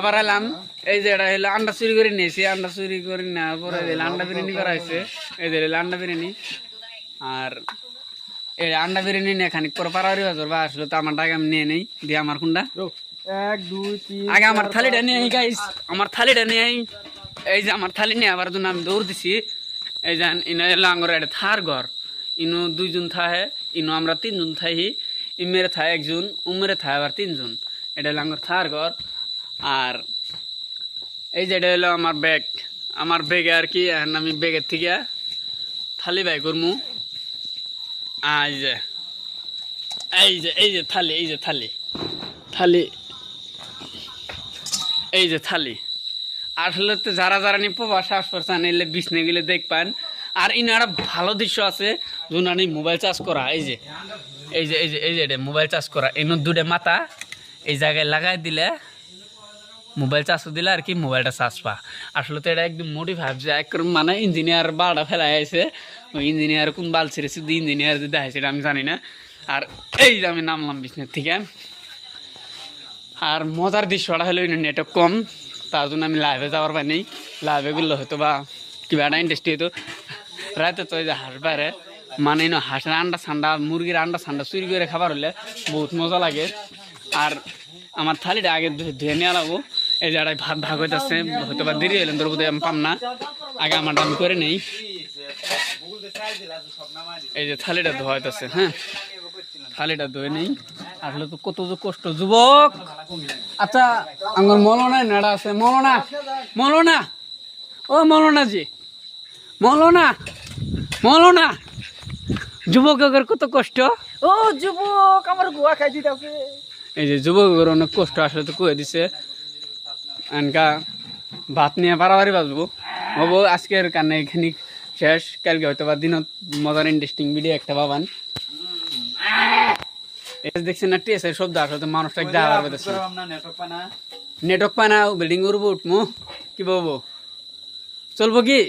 আবার এলাম এই যে এটা হলো আন্ডা চুরি করে নিয়েছি আন্ডা চুরি করে নেওয়ার পরে আন্ডা বিরিয়ানি করা হয়েছে এই যে হলো আন্ডা বিরিয়ানি। আর এই আন্ডা বিরিয়ানি নিয়ে খানিক পরে পারারি বাজার বা আসলে তো আমার টাকা আমি নিয়ে নেই দিয়ে আমার কোনটা এক দুই তিন আগে আমার থালিটা নিয়ে গাইস আমার থালিটা নিয়ে আই। এই যে আমার থালি নিয়ে আবার জন্য আমি দৌড় দিছি। এই যে ইনো এলো আঙ্গর এটা থার ঘর। ইনো দুইজন থাহে ইনো আমরা তিনজন থাহি ইমেরে থায় একজন উমেরে থায় আবার তিনজন। এটা হলো আঙ্গর থার ঘর। আর এই যে এটা হলো আমার ব্যাগ আমার ব্যাগে আর কি আমি ব্যাগের থেকে থালি বাই করমু। এই যে এই যে এই যে থালি, এই যে থালি। থালি, এই যে থালি। আসলে তো যারা যারা নি প্রবাস আসপারছেন এলে বিছনে গেলে দেখবেন। আর ইনারা ভালো দৃশ্য আছে জুনানি মোবাইল চার্জ করা। এই যে এই যে এই যে এই যে মোবাইল চার্জ করা। এনে দুটো মাথা এই জায়গায় লাগাই দিলে মোবাইল চার্জ দিলে আর কি মোবাইলটা চার্জ পা। আসলে তো এটা একদম মোটিভ ভাবছে একরকম মানে ইঞ্জিনিয়ার বাড়া ফেলা আছে ওই ইঞ্জিনিয়ার কোন বাল ছেড়েছে দুই ইঞ্জিনিয়ার যদি এটা আমি জানি না। আর এই যে আমি নামলাম বিছনের থেকে। আর মজার দৃশ্যটা হলো নেটওয়ার্ক কম, তার জন্য আমি লাইভে যাওয়ার পাই নেই। লাইভে গেলে হয়তো বা কিবা একটা ইন্ডাস্ট্রি হতো রাতে তো যে হাঁস বাইরে মানে ইনো হাঁসের আন্ডা ঠান্ডা মুরগির আন্ডা ঠান্ডা চুরি করে খাবার হলে বহুত মজা লাগে। আর আমার থালিটা আগে ধুয়ে নেওয়া লাগবো। এই যে একটা ভাত ভাগ হইতেছে হয়তো বা দেরি হইলেন তোর বোধহয় আমি পাম না। আগে আমার দাম করে নেই। এই যে থালিটা ধোয়া হইতেছে হ্যাঁ? থালিটা ধুয়ে নেই। আসলে তো কত যে কষ্ট যুবক! আচ্ছা আমার মলনা নেড়া আছে। মলনা মলনা! ও মলনা জি। মলনা মলনা! যুবকের কত কষ্ট? ও যুবক আমার গুয়া খাই দিতে এই যে যুবকের অনেক কষ্ট আসলে তো কয়ে দিছে। এনকা ভাত নিয়ে বাড়াবাড়ি বাজবো। হব আজকের কারণে এখানে শেষ। কালকে হয়তো বা দিনত মজার ইন্টারেস্টিং ভিডিও একটা পাবান। দেখছেন না টেসের শব্দ আসলে তো মানুষটা দেখা পারবে নেটওয়ার্ক পানা। বিল্ডিং উঠবো উঠমো কি বলব? চলবো কি?